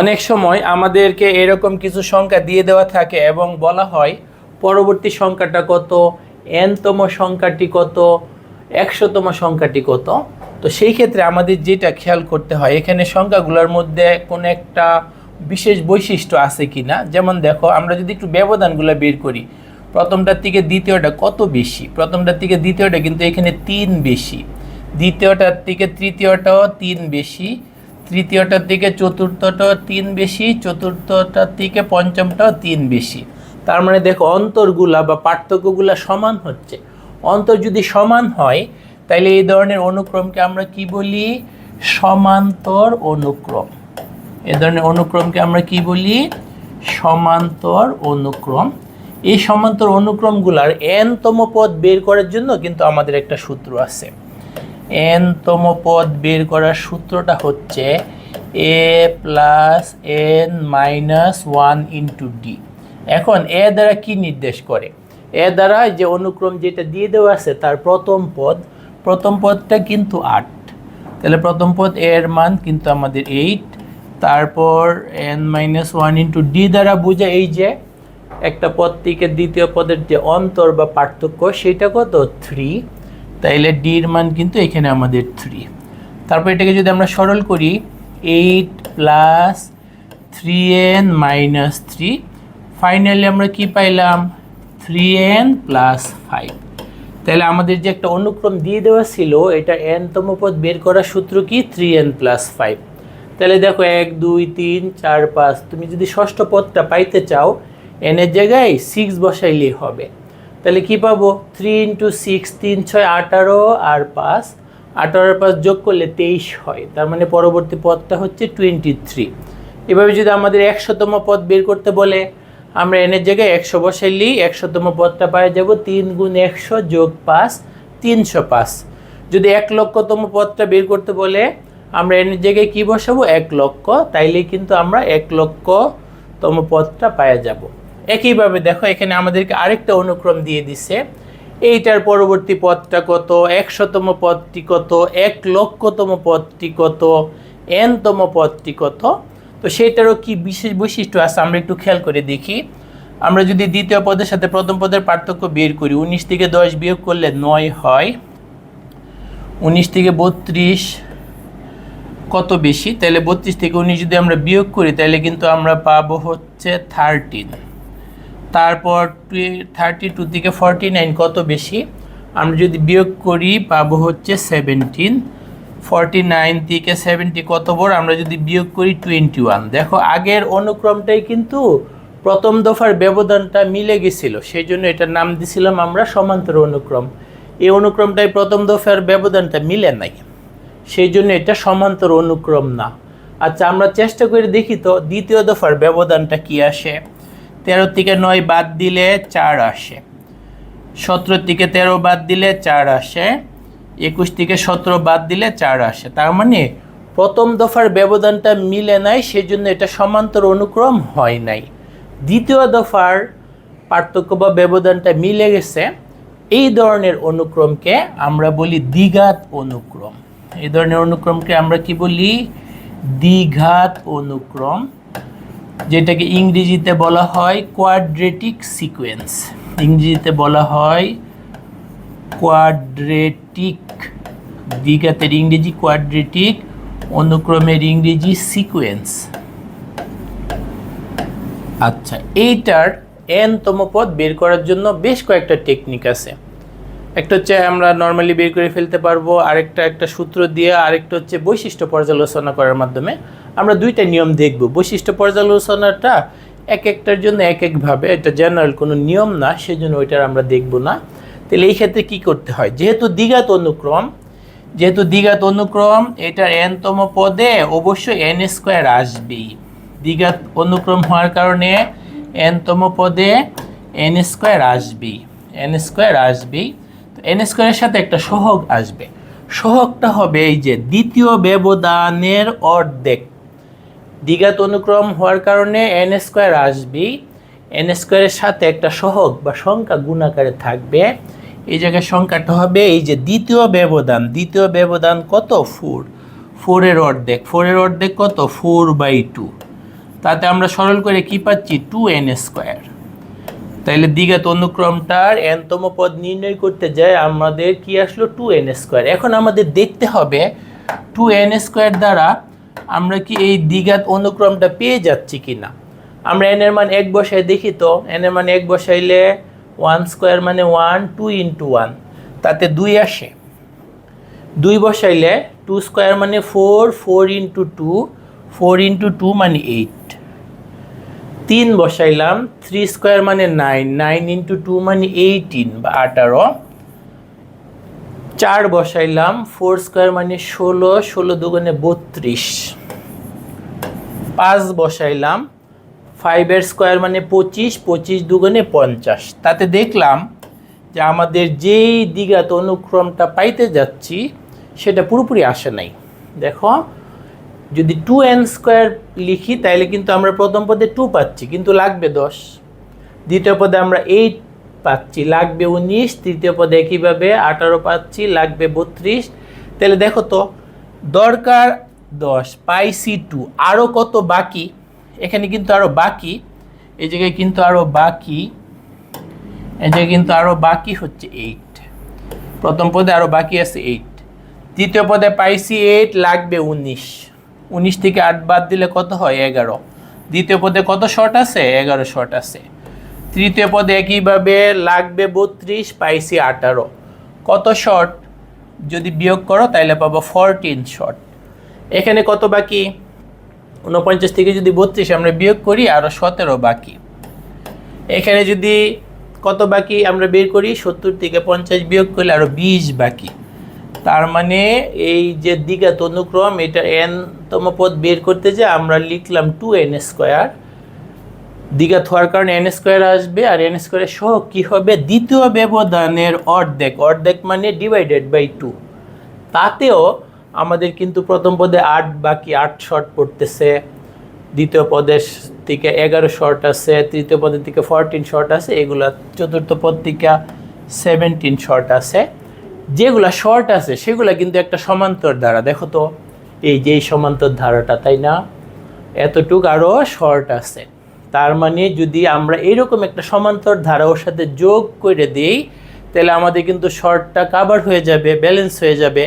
অনেক সময় আমাদেরকে এরকম কিছু সংখ্যা দিয়ে দেওয়া থাকে এবং বলা হয় পরবর্তী সংখ্যাটা কত, এনতম সংখ্যাটি কত, একশোতম সংখ্যাটি কত। তো সেই ক্ষেত্রে আমাদের যেটা খেয়াল করতে হয়, এখানে সংখ্যাগুলোর মধ্যে কোনো একটা বিশেষ বৈশিষ্ট্য আছে কি না যেমন দেখো, আমরা যদি একটু ব্যবধানগুলো বের করি, প্রথমটার থেকে দ্বিতীয়টা কত বেশি? প্রথমটার থেকে দ্বিতীয়টা কিন্তু এখানে তিন বেশি। দ্বিতীয়টার থেকে তৃতীয়টাও তিন বেশি। তৃতীয়টার থেকে চতুর্থটাও তিন বেশি, চতুর্থটার থেকে পঞ্চমটাও তিন বেশি। তার মানে দেখো অন্তরগুলা বা পার্থক্যগুলা সমান হচ্ছে। অন্তর যদি সমান হয় তাহলে এই ধরনের অনুক্রমকে আমরা কি বলি? সমান্তর অনুক্রম। এ ধরনের অনুক্রমকে আমরা কি বলি? সমান্তর অনুক্রম। এই সমান্তর অনুক্রমগুলার এনতম পদ বের করার জন্য কিন্তু আমাদের একটা সূত্র আছে। এনতম পদ বের করার সূত্রটা হচ্ছে a plus n minus one into d এখন এ দ্বারা কি নির্দেশ করে? এ দ্বারা যে অনুক্রম যেটা দিয়ে দেওয়া আছে তার প্রথম পদ, প্রথম পদটা কিন্তু আট। তাহলে প্রথম পদ এর মান কিন্তু আমাদের এইট তারপর n minus one into d দ্বারা বোঝা এই যে একটা পদ থেকে দ্বিতীয় পদের যে অন্তর বা পার্থক্য, সেটা কত? থ্রি তাইলে ডির মান কিন্তু এখানে আমাদের থ্রি তারপর এটাকে যদি আমরা সরল করি eight plus three n minus three finally আমরা কি পাইলাম? থ্রি এন প্লাস ফাইভ তাহলে আমাদের যে একটা অনুক্রম দিয়ে দেওয়া ছিল, এটা এনতম পদ বের করার সূত্র কি? থ্রি এন প্লাস ফাইভ তাহলে দেখো এক, দুই, তিন, চার, পাঁচ, তুমি যদি ষষ্ঠ পদটা পাইতে চাও এনের জায়গায় সিক্স বসাইলেই হবে। তাহলে কি পাবো? থ্রি ইন্টু সিক্স তিন, ছয়, আঠারো আর পাঁচ। আঠারো আর পাঁচ যোগ করলে তেইশ হয়। তার মানে পরবর্তী পদটা হচ্ছে টোয়েন্টি থ্রি এভাবে যদি আমাদের একশোতম পদ বের করতে বলে, আমরা এনের জায়গায় একশো বসাইলেই একশোতম পদটা পাওয়া যাব তিন গুণ একশো যোগ পাঁচ, তিনশো পাঁচ। যদি এক লক্ষতম পদটা বের করতে বলে, আমরা এনের জায়গায় কী বসাবো? এক লক্ষ। তাইলে কিন্তু আমরা এক লক্ষতম পদটা পাওয়া যাব। একইভাবে দেখো, এখানে আমাদেরকে আরেকটা অনুক্রম দিয়ে দিছে। এইটার পরবর্তী পদটা কত? একশতম পদটি কত? এক লক্ষতম পদটি কত? এনতম পদটি কত? তো সেটারও কি বিশেষ বৈশিষ্ট্য আছে? আমরা একটু খেয়াল করে দেখি। আমরা যদি দ্বিতীয় পদের সাথে প্রথম পদের পার্থক্য বের করি, উনিশ থেকে দশ বিয়োগ করলে নয় হয়। উনিশ থেকে বত্রিশ কত বেশি? তাহলে বত্রিশ থেকে উনিশ যদি আমরা বিয়োগ করি, তাহলে কিন্তু আমরা পাবো হচ্ছে থার্টিন তারপর থার্টি টু থেকে ফর্টি নাইন কত বেশি? আমরা যদি বিয়োগ করি, পাবো হচ্ছে সেভেন্টিন ফর্টি নাইন থেকে সেভেন্টি কত বড়? আমরা যদি বিয়োগ করি টোয়েন্টি ওয়ান দেখো, আগের অনুক্রমটাই কিন্তু প্রথম দফার ব্যবধানটা মিলে গেছিল। সেই জন্য এটার নাম দিছিলাম আমরা সমান্তর অনুক্রম। এই অনুক্রমটাই প্রথম দফার ব্যবধানটা মিলে নাই। সেই জন্য এটা সমান্তর অনুক্রম না। আচ্ছা আমরা চেষ্টা করে দেখি তো দ্বিতীয় দফার ব্যবধানটা কি আসে? তেরো থেকে নয় বাদ দিলে চার আসে। সতেরো থেকে তেরো বাদ দিলে চার আসে। একুশ থেকে সতেরো বাদ দিলে চার আসে। তার মানে প্রথম দফার ব্যবধানটা মিলে নাই, সেজন্য এটা সমান্তর অনুক্রম হয় নাই। দ্বিতীয় দফার পার্থক্য বা ব্যবধানটা মিলে গেছে। এই ধরনের অনুক্রমকে আমরা বলি দ্বিঘাত অনুক্রম। এই ধরনের অনুক্রমকে আমরা কি বলি? দ্বিঘাত অনুক্রম। যেটাকে ইংরেজিতে বলা হয় কোয়াড্রেটিক সিকোয়েন্স ইংরেজিতে বলা হয় কোয়াড্রেটিক দ্বিঘাতের ইংরেজি কোয়াড্রেটিক অনুক্রমের ইংরেজি সিকোয়েন্স আচ্ছা এইটার এনতম পদ বের করার জন্য বেশ কয়েকটা টেকনিক আছে। একটা হচ্ছে আমরা নর্মালি বের করে ফেলতে পারব, আরেকটা একটা সূত্র দিয়ে, আরেকটা হচ্ছে বৈশিষ্ট্য পর্যালোচনা করার মাধ্যমে। আমরা দুইটা নিয়ম দেখব। বৈশিষ্ট্য পর্যালোচনাটা এক একটার জন্য এক একভাবে এটা জেনারেল কোনো নিয়ম না, সেজন্য ওইটার আমরা দেখব না। তাহলে এই ক্ষেত্রে কী করতে হয়? যেহেতু দ্বিঘাত অনুক্রম, যেহেতু দ্বিঘাত অনুক্রম, এটার এনতম পদে অবশ্যই এন স্কোয়ার আসবেই। দ্বিঘাত অনুক্রম হওয়ার কারণে এনতম পদে এন স্কোয়ার আসবেই এন স্কোয়ার আসবেই। তো এন স্কোয়ারের সাথে একটা সহগ আসবে। সহগটা হবে এই যে দ্বিতীয় ব্যবধানের অর্ধেক। দ্বিঘাত অনুক্রম হওয়ার কারণে এন স্কোয়ার আসবেই এন স্কোয়ারের সাথে একটা সহগ বা সংখ্যা গুণাকারে থাকবে। এই জায়গায় সংখ্যাটা হবে এই যে দ্বিতীয় ব্যবধান। দ্বিতীয় ব্যবধান কত? ফোর ফোরের অর্ধেক। ফোরের অর্ধেক কত? ফোর বাই টু তাতে আমরা সরল করে কি পাচ্ছি? টু এন স্কোয়ার তাইলে দ্বিঘাত অনুক্রমটার এনতম পদ নির্ণয় করতে যায় আমাদের কি আসলো? টু এন স্কোয়ার এখন আমাদের দেখতে হবে টু এন স্কোয়ার দ্বারা আমরা কি এই দ্বিঘাত অনুক্রমটা পেয়ে যাচ্ছি কি না আমরা এন এর মান এক বসাই দেখি তো এন এর মান এক বসাইলে ওয়ান স্কোয়ার মানে ওয়ান টু ইন্টু ওয়ান তাতে দুই আসে। দুই বসাইলে টু স্কোয়ার মানে four four into two four into two মানে এইট তিন বসাইলাম থ্রি স্কোয়ার মানে নাইন নাইন ইন্টু টু মানে এইটিন বা আঠারো। চার বসাইলাম ফোর স্কোয়ার মানে ষোলো ষোলো দুগুণে বত্রিশ। পাঁচ বসাইলাম ফাইভের স্কোয়ার মানে পঁচিশ পঁচিশ দুগুণে পঞ্চাশ। তাতে দেখলাম যে আমাদের যেই দ্বিঘাত অনুক্রমটা পাইতে যাচ্ছি, সেটা পুরোপুরি আসে নাই। দেখো, যদি টু এন স্কোয়ার লিখি তাহলে কিন্তু আমরা প্রথম পদে টু পাচ্ছি, কিন্তু লাগবে দশ। দ্বিতীয় পদে আমরা এইট পাচ্ছি লাগবে উনিশ, তৃতীয় পদে কীভাবে? আঠারো পাচ্ছি লাগবে বত্রিশ। তাহলে দেখো তো, দরকার দশ পাইসি টু। আরও কত বাকি? এখানে কিন্তু আরও বাকি। এই জায়গায় কিন্তু আরও বাকি। এই জায়গায় কিন্তু আরও বাকি হচ্ছে এইট প্রথম পদে আরও বাকি আছে এইট তৃতীয় পদে পাইসি এইট লাগবে উনিশ। উনিশ থেকে আট বাদ দিলে কত হয়? এগারো। দ্বিতীয় পদে কত শর্ট আছে? এগারো শর্ট আছে। তৃতীয় পদে একইভাবে লাগবে বত্রিশ পাইসি আঠারো। কত শর্ট? যদি বিয়োগ করো তাহলে পাবো ফরটিন শর্ট। এখানে কত বাকি? উনপঞ্চাশ থেকে যদি বত্রিশ আমরা বিয়োগ করি আরও সতেরো বাকি। এখানে যদি কত বাকি আমরা বের করি, সত্তর থেকে পঞ্চাশ বিয়োগ করলে আরও বিশ বাকি। তার মানে এই যে দ্বিঘাত অনুক্রম, এটা এনতম পদ বের করতে যে আমরা লিখলাম টু এন স্কোয়ার দ্বিঘাত হওয়ার কারণে এন স্কোয়ার আসবে আর এন স্কোয়ারের সহ কী হবে? দ্বিতীয় ব্যবধানের অর্ধেক। অর্ধেক মানে ডিভাইডেড বাই টু তাতেও আমাদের কিন্তু প্রথম পদে আট, বাকি আট শর্ট পড়তেছে। দ্বিতীয় পদের থেকে এগারো শর্ট আছে, তৃতীয় পদের থেকে ফরটিন শর্ট আছে, এগুলা চতুর্থ পদ থেকে সেভেন্টিন শর্ট আছে। যেগুলা শর্ট আছে, সেগুলা কিন্তু একটা সমান্তর ধারা। দেখো তো, এই যে সমান্তর ধারাটা, তাই না? এতটুক আরও শর্ট আছে। তার মানে যদি আমরা এরকম একটা সমান্তর ধারা ওর সাথে যোগ করে দিই, তাহলে আমাদের কিন্তু শর্টটা কাভার হয়ে যাবে ব্যালেন্স হয়ে যাবে।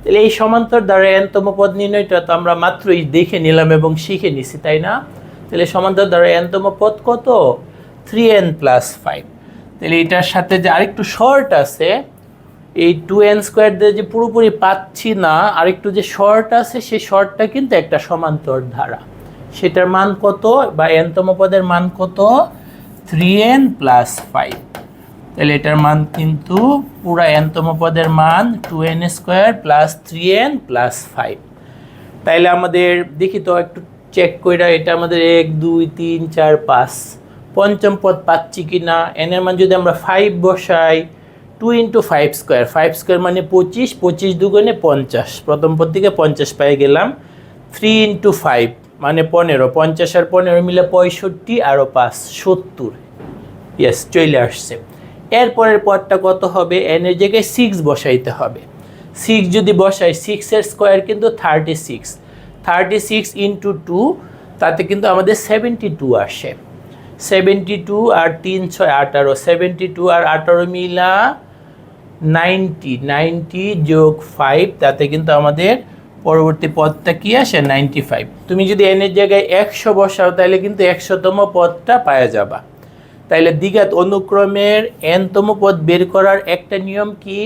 তাহলে এই সমান্তর ধারা এনতম পদ নির্ণয়টা তো আমরা মাত্রই দেখে নিলাম এবং শিখে নিছি, তাই না? তাহলে সমান্তর ধারা এনতম পদ কত? থ্রি এন প্লাস ফাইভ তাহলে এটার সাথে যে আরেকটু শর্ট আছে, এই টু এন স্কোয়ার দিয়ে যে পুরোপুরি পাচ্ছি না, আরেকটু যে শর্ট আছে, সেই শর্টটা কিন্তু একটা সমান্তর ধারা। সেটার মান কত বা এনতম পদের মান কত? থ্রি এন প্লাস ফাইভ তাহলে এটার মান কিন্তু পুরা এনতম পদের মান two n square plus three n plus five তাইলে আমাদের, দেখি তো একটু চেক কইরা এটা আমাদের এক, দুই, তিন, চার, পাঁচ। পঞ্চম পদ পাচ্ছি কি না এনের মান যদি আমরা ফাইভ বসাই two into five square five square মানে পঁচিশ পঁচিশ দুগুণে পঞ্চাশ। প্রথম পদ থেকে পঞ্চাশ পেয়ে গেলাম। থ্রি ইন্টু ফাইভ মানে পনেরো পঞ্চাশ আর পনেরো মিলে পঁয়ষট্টি আরও পাঁচ, সত্তর। ইয়েস চলে আসছে। এরপরের পদটা কত হবে? এন এর জায়গায় সিক্স বসাইতে হবে। সিক্স যদি বসাই সিক্সের স্কোয়ার কিন্তু thirty six thirty six into two তাতে কিন্তু আমাদের সেভেন্টি টু আসে। সেভেন্টি টু আর তিন, ছয়, আঠারো। সেভেন্টি টু আর আঠারো মিলা নাইনটি নাইনটি যোগ ফাইভ তাতে কিন্তু আমাদের পরবর্তী পদটা কি আসে? নাইনটি ফাইভ তুমি যদি এনের জায়গায় একশো বসাও তাহলে কিন্তু একশোতম পদটা পাওয়া যাবা। তাইলে দ্বিঘাত অনুক্রমের এনতম পদ বের করার একটা নিয়ম কি?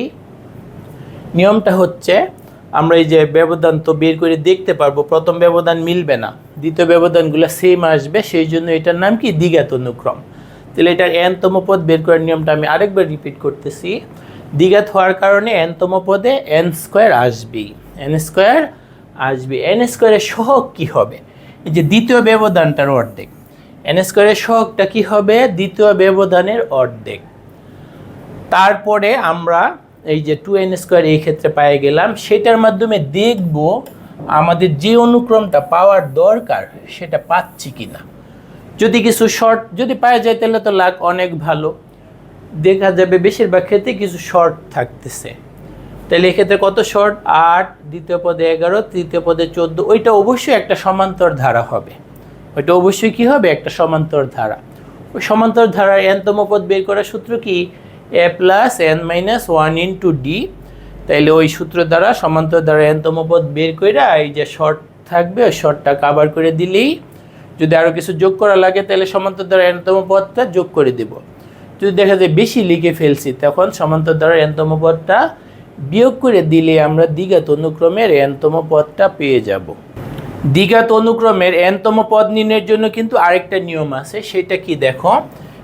নিয়মটা হচ্ছে, আমরা এই যে ব্যবধান তো বের করে দেখতে পারব, প্রথম ব্যবধান মিলবে না, দ্বিতীয় ব্যবধানগুলো সেম আসবে, সেই জন্য এটার নাম কি? দ্বিঘাত অনুক্রম। তাহলে এটার এনতম পদ বের করার নিয়মটা আমি আরেকবার রিপিট করতেছি। দ্বিঘাত হওয়ার কারণে এনতম পদে এন স্কোয়ার আসবেই এন স্কোয়ার আসবি। এন স্কোয়ারের সহগ কী হবে? এই যে দ্বিতীয় ব্যবধানটার অর্ধেক। এন স্কোয়ারের সহগটা কী হবে? দ্বিতীয় ব্যবধানের অর্ধেক। তারপরে আমরা এই যে টু এন স্কোয়ার এই ক্ষেত্রে পেয়ে গেলাম, সেটার মাধ্যমে দেখব আমাদের যে অনুক্রমটা পাওয়ার দরকার, সেটা পাচ্ছি কি না যদি কিছু শর্ট যদি পাওয়া যায় তাহলে তো লাখ অনেক ভালো। দেখা যাবে বেশিরভাগ ক্ষেত্রে কিছু শর্ট থাকতেছে। তাহলে এক্ষেত্রে কত শর্ট আট, দ্বিতীয় পদে এগারো, তৃতীয় পদে চোদ্দ, ওইটা অবশ্যই একটা সমান্তর ধারা হবে। ওইটা অবশ্যই কি হবে? একটা সমান্তর ধারা। ওই সমান্তর ধারার এনতম পদ বের করার সূত্র কি? A plus n minus one into d তাইলে ওই সূত্র দ্বারা সমান্তর দ্বারা এনতম পদ বের করে এই যে শর্ট থাকবে, ওই শর্টটা কাভার করে দিলেই যদি আরও কিছু যোগ করা লাগে তাহলে সমান্তর দ্বারা এনতম পদটা যোগ করে দেব। যদি দেখা যায় বেশি লিখে ফেলছি, তখন সমান্তর দ্বারা এনতম পদটা বিয়োগ করে দিলে আমরা দ্বিঘাত অনুক্রমের এনতম পদটা পেয়ে যাব। দ্বিঘাত অনুক্রমের এনতম পদ নির্ণয়ের জন্য কিন্তু আরেকটা নিয়ম আছে, সেটা কি দেখো?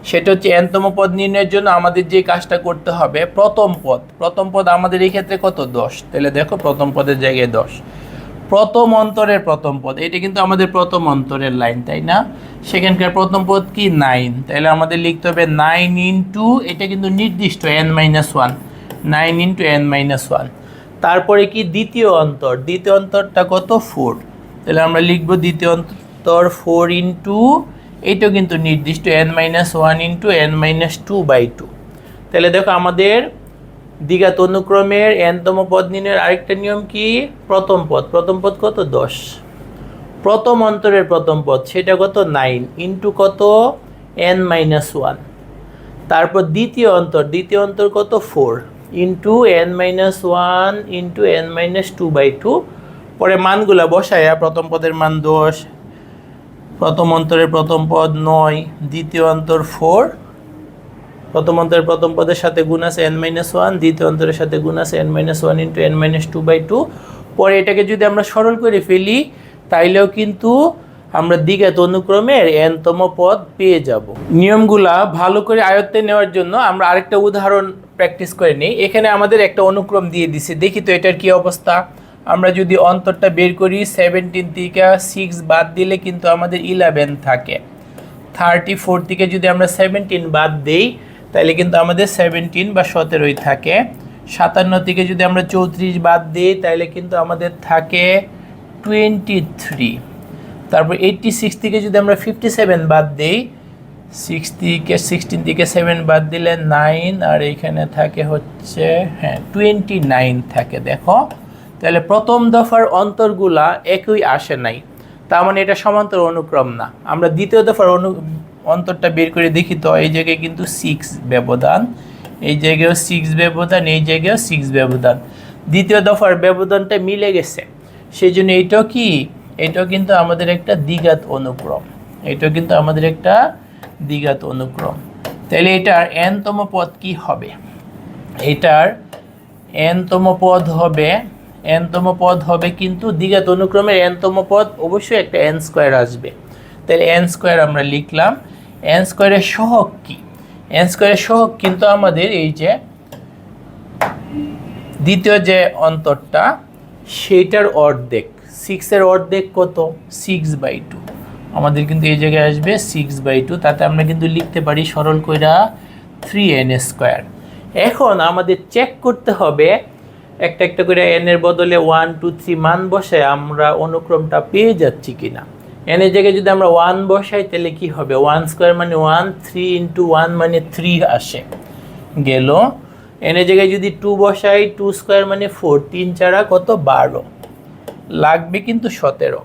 সেটা হচ্ছে এনতম পদ নির্ণয়ের জন্য আমাদের যে কাজটা করতে হবে, প্রথম পদ। প্রথম পদ আমাদের এই ক্ষেত্রে কত? দশ। তাহলে দেখো প্রথম পদের জায়গায় দশ। প্রথম অন্তরের প্রথম পদ। এটা কিন্তু আমাদের প্রথম অন্তরের লাইন তাই না? সেখানকার প্রথম পদ কি? নাইন তাহলে আমাদের লিখতে হবে নাইন ইন্টু এটা কিন্তু নির্দিষ্ট n minus one nine into n minus one তারপরে কি? দ্বিতীয় অন্তর। দ্বিতীয় অন্তরটা কত? ফোর তাহলে আমরা লিখব দ্বিতীয় অন্তর ফোর ইন্টু এইটাও কিন্তু নির্দিষ্ট n minus one into n minus two by two তাহলে দেখো আমাদের দ্বিঘাত অনুক্রমের এনতম পদ নির্ণয়ের আরেকটা নিয়ম কি? প্রথম পদ। প্রথম পদ কত? দশ। প্রথম অন্তরের প্রথম পদ, সেটা কত? নাইন ইন্টু কত? N minus one. তারপর দ্বিতীয় অন্তর দ্বিতীয় অন্তর কত? Four into n minus one into n minus two by two. পরে মানগুলা বসায়া, প্রথম পদের মান দশ, প্রথম অন্তরের প্রথম পদ নয়, দ্বিতীয় অন্তর ফোর প্রথম অন্তরের প্রথম পদের সাথে গুণ আছে এন মাইনাস ওয়ান দ্বিতীয় অন্তরের সাথে গুণ আছে n minus one into n minus two by two পরে এটাকে যদি আমরা সরল করে ফেলি, তাইলেও কিন্তু আমরা দ্বিঘাত অনুক্রমের এনতম পদ পেয়ে যাব। নিয়মগুলা ভালো করে আয়ত্তে নেওয়ার জন্য আমরা আরেকটা উদাহরণ প্র্যাকটিস করে নিই। এখানে আমাদের একটা অনুক্রম দিয়ে দিছে। দেখি তো এটার কি অবস্থা। আমরা যদি অন্তরটা বের করি সেভেন্টিন থেকে সিক্স বাদ দিলে কিন্তু আমাদের ইলেভেন থাকে। থার্টি ফোর থেকে যদি আমরা সেভেন্টিন বাদ দেই তাহলে কিন্তু আমাদের সেভেন্টিন বা সতেরোই থাকে। সাতান্ন থেকে যদি আমরা চৌত্রিশ বাদ দিই তাহলে কিন্তু আমাদের থাকে টোয়েন্টি থ্রি তারপর এইটটি সিক্স থেকে যদি আমরা ফিফটি সেভেন বাদ দিই সিক্স থেকে সিক্সটিন থেকে সেভেন বাদ দিলে নাইন আর এইখানে থাকে হচ্ছে হ্যাঁ টোয়েন্টি নাইন থাকে, দেখো। তাহলে প্রথম দফার অন্তরগুলা একই আসে নাই। তার মানে এটা সমান্তর অনুক্রম না। আমরা দ্বিতীয় দফার অনু অন্তরটা বের করে দেখি তো, এই জায়গায় কিন্তু সিক্স ব্যবধান, এই জায়গায়ও সিক্স ব্যবধান, এই জায়গায়ও সিক্স ব্যবধান। দ্বিতীয় দফার ব্যবধানটা মিলে গেছে। সেই জন্য এইটাও কি? এটাও কিন্তু আমাদের একটা দ্বিঘাত অনুক্রম। এটাও কিন্তু আমাদের একটা দ্বিঘাত অনুক্রম। তাহলে এটার এনতম পদ কি হবে? এটার এনতম পদ হবে এনতম পদ হবে কিন্তু দ্বিঘাত অনুক্রমের এনতম পদ অবশ্যই একটা এন স্কোয়ার আসবে। তাহলে এন স্কোয়ার আমরা লিখলাম। এন স্কোয়ারের সহগ কি? এন স্কোয়ারের সহগ কিন্তু আমাদের এই যে দ্বিতীয় যে অন্তরটা, সেইটার অর্ধেক সিক্সের অর্ধেক কত? সিক্স বাই টু আমাদের কিন্তু এই জায়গায় আসবে সিক্স বাই টু তাতে আমরা কিন্তু লিখতে পারি সরল কইরা থ্রি এন স্কোয়ার এখন আমাদের চেক করতে হবে, একটা একটা করে এন এর বদলে ওয়ান টু থ্রি মান বসে আমরা অনুক্রমটা পেয়ে যাচ্ছি কিনা। এন জায়গায় যদি আমরা ওয়ান বসাই, তাহলে কি হবে? ওয়ান স্কোয়ার মানে ওয়ান থ্রি ইন্টু ওয়ান মানে থ্রি আসে। গেল। এন জায়গায় যদি টু বসাই টু স্কোয়ার মানে ফোর তিন চারা কত? বারো। লাগবে কিন্তু সতেরো।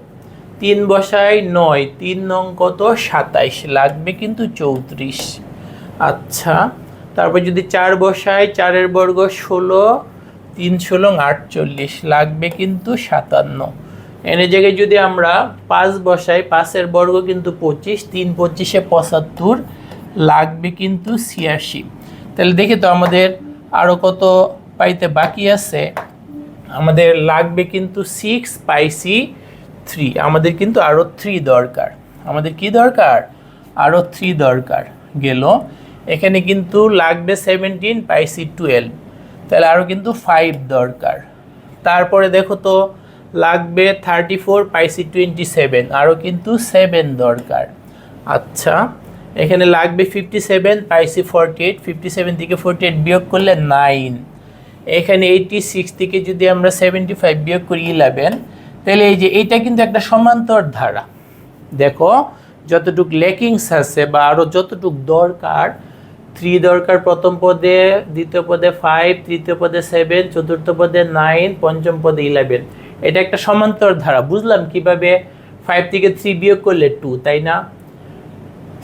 তিন বসাই নয়, তিন নং কত? সাতাইশ। লাগবে কিন্তু চৌত্রিশ। আচ্ছা তারপর যদি চার বসাই, চারের বর্গ ষোলো, তিন ষোলো, আটচল্লিশ। লাগবে কিন্তু সাতান্ন। এনে জায়গায় যদি আমরা পাঁচ বসাই, পাঁচের বর্গ কিন্তু পঁচিশ, তিন পঁচিশে পঁচাত্তর, লাগবে কিন্তু ছিয়াশি। তাহলে দেখি তো আমাদের আরও কত পাইতে বাকি আছে? আমাদের লাগবে কিন্তু সিক্স পাইসি থ্রি আমাদের কিন্তু আরও থ্রি দরকার। আমাদের কি দরকার? আরও থ্রি দরকার গেল। এখানে কিন্তু লাগবে সেভেন্টিন পাইসি টুয়েলভ তাহলে আরও কিন্তু ফাইভ দরকার। তারপরে দেখো তো লাগবে থার্টি ফোর পাইসি টোয়েন্টি সেভেন আরও কিন্তু সেভেন দরকার। আচ্ছা এখানে লাগবে ফিফটি সেভেন পাইসি ফর্টি এইট ফিফটি সেভেন থেকে ফোরটি এইট বিয়োগ করলে নাইন এখানে এইটি সিক্স থেকে যদি আমরা সেভেন্টি ফাইভ বিয়োগ করি ইলেভেন তাহলে এই যে এইটা কিন্তু একটা সমান্তর ধারা। দেখো, যতটুক লেকিংস আছে বা আরও যতটুক দরকার থ্রি দরকার প্রথম পদে, দ্বিতীয় পদে ফাইভ তৃতীয় পদে সেভেন চতুর্থ পদে নাইন পঞ্চম পদে ইলেভেন এটা একটা সমান্তর ধারা। বুঝলাম কীভাবে ফাইভ থেকে থ্রি বিয়োগ করলে টু তাই না?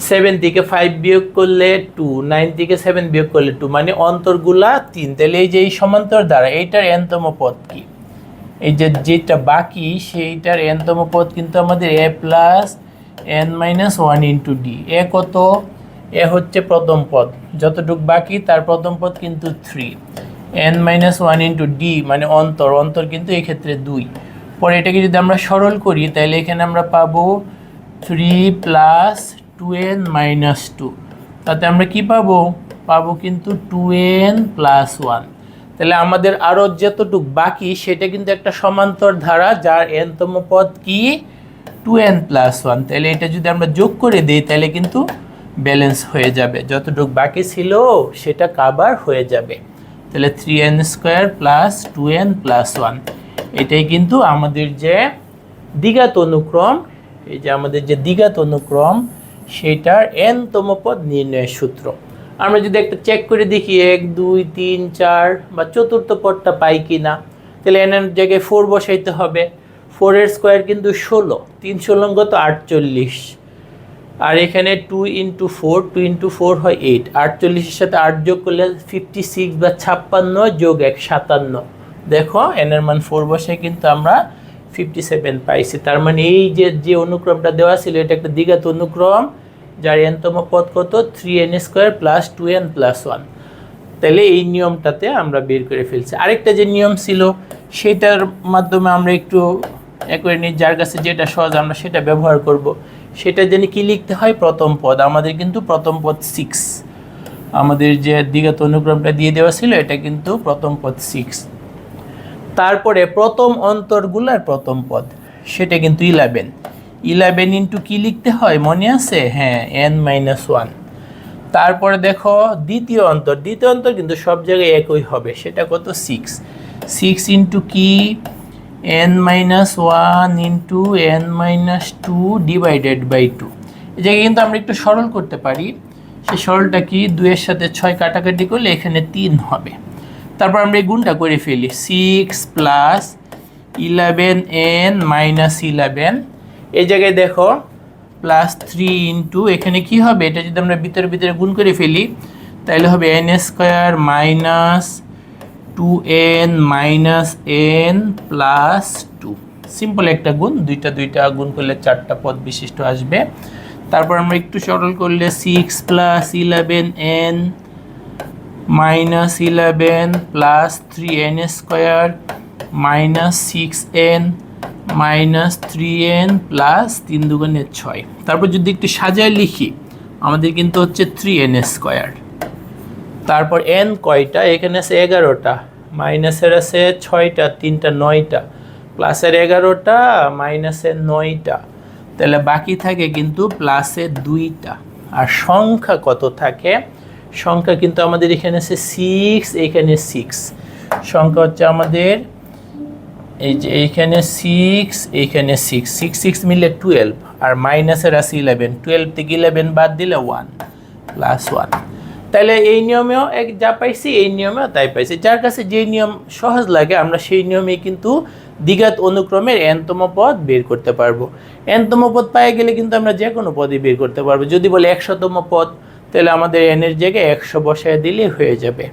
সেভেন থেকে ফাইভ বিয়োগ করলে টু নাইন থেকে সেভেন বিয়োগ করলে টু মানে অন্তরগুলা তিন। তাহলে এই যে এই সমান্তর ধারা, এইটার এনতম পদ কি? এই যে যেটা বাকি, সেইটার এনতম পদ কিন্তু আমাদের a plus n minus one into d a কত? এ হচ্ছে প্রথম পদ। যতটুক বাকি, তার প্রথম পদ কিন্তু three n minus one into d মানে অন্তর অন্তর কিন্তু এই ক্ষেত্রে দুই। পরে এটাকে যদি আমরা সরল করি, তাহলে এখানে আমরা পাবো three plus two n minus two তাতে আমরা কি পাবো? পাবো কিন্তু টু এন প্লাস ওয়ান তাহলে আমাদের আরও যতটুক বাকি, সেটা কিন্তু একটা সমান্তর ধারা, যার এনতম পদ কি? টু এন প্লাস ওয়ান তাহলে এটা যদি আমরা যোগ করে দিই, তাহলে কিন্তু ব্যালেন্স হয়ে যাবে। যতটুক বাকি ছিল, সেটা কাবার হয়ে যাবে। তাহলে three n square plus two n plus one এটাই কিন্তু আমাদের যে দ্বিঘাত অনুক্রম, এই যে আমাদের যে দ্বিঘাত অনুক্রম, সেটার এনতম পদ নির্ণয়ের সূত্র। আমরা যদি একটা চেক করে দেখি, এক, দুই, তিন, চার বা চতুর্থ পদটা পাই কি না তাহলে এনের জায়গায় ফোর বসাইতে হবে। ফোরের স্কোয়ার কিন্তু ষোলো, তিন ষোলঙ্গ তো আটচল্লিশ। আর এখানে two into four two into four হয় এইট আটচল্লিশের সাথে আট যোগ করলে ফিফটি সিক্স বা ছাপ্পান্ন যোগ এক, সাতান্ন। দেখো এনের মান ফোর বসে কিন্তু আমরা ফিফটি সেভেন পাইছি। তার মানে এই যে যে অনুক্রমটা দেওয়া ছিল, এটা একটা দ্বিঘাত অনুক্রম, যার এনতম পদ কত? Three n square plus two n plus one তাহলে এই নিয়মটাতে আমরা বের করে ফেলছি। আরেকটা যে নিয়ম ছিল, সেটার মাধ্যমে আমরা একটু এ করে নিই, যার কাছে যেটা সহজ আমরা সেটা ব্যবহার করব। সেটা জানি কি লিখতে হয়? প্রথম পদ। আমাদের কিন্তু প্রথম পদ সিক্স আমাদের যে দ্বিঘাত অনুক্রমটা দিয়ে দেওয়া ছিল, এটা কিন্তু প্রথম পদ সিক্স তারপরে প্রথম অন্তরগুলার প্রথম পদ, সেটা কিন্তু ইলেভেন ইলেভেন ইন্টু কী লিখতে হয়? মনে আছে? হ্যাঁ এন মাইনাস ওয়ান তারপরে দেখো, দ্বিতীয় অন্তর। দ্বিতীয় অন্তর কিন্তু সব জায়গায় একই হবে। সেটা কত? সিক্স সিক্স ইন্টু কি? N minus one into n minus two divided by two এই জায়গায় কিন্তু আমরা একটু সরল করতে পারি। সেই সরলটা কি? দুইয়ের সাথে ছয় কাটাকাটি করলে এখানে তিন হবে। তারপর আমরা এই গুণটা করে ফেলি। Six plus eleven n minus eleven এই জায়গায় দেখো প্লাস থ্রি ইন্টু এখানে কি হবে? এটা যদি আমরা ভিতরে ভিতরে গুণ করে ফেলি, তাহলে হবে n square minus two n minus n plus two simple একটা গুণ, দুইটা দুইটা গুণ করলে চারটা পদ বিশিষ্ট আসবে। তারপর আমরা একটু সরল করলে six plus eleven n minus eleven plus three n square minus six n minus three n plus তিন দুগুণের ছয়। তারপর যদি একটু সাজায় লিখি, আমাদের কিন্তু হচ্ছে থ্রি এন স্কোয়ার তারপর এন কয়টা? এখানে আছে এগারোটা। মাইনাসের আছে ছয়টা, তিনটা, নয়টা। প্লাসের এগারোটা মাইনাসের নয়টা। তাহলে বাকি থাকে কিন্তু প্লাসের দুইটা। আর সংখ্যা কত থাকে? সংখ্যা কিন্তু আমাদের এখানে আছে সিক্স এখানে সিক্স সংখ্যা হচ্ছে আমাদের এই যে এইখানে সিক্স এইখানে সিক্স সিক্স সিক্স মিলে টুয়েলভ আর মাইনাসের আছে ইলেভেন টুয়েলভ থেকে ইলেভেন বাদ দিলে ওয়ান প্লাস ওয়ান তাহলে এই নিয়মেও এক যা পাইছি, এই নিয়মেও তাই পাইছি। যার কাছে যে নিয়ম সহজ লাগে, আমরা সেই নিয়মে কিন্তু দ্বিঘাত অনুক্রমের এনতম পদ বের করতে পারব। এনতম পদ পায়ে গেলে কিন্তু আমরা যে কোনো পদই বের করতে পারব। যদি বলে একশোতম পদ তাহলে আমাদের এনের জায়গায় একশো বসায় দিলে হয়ে যাবে।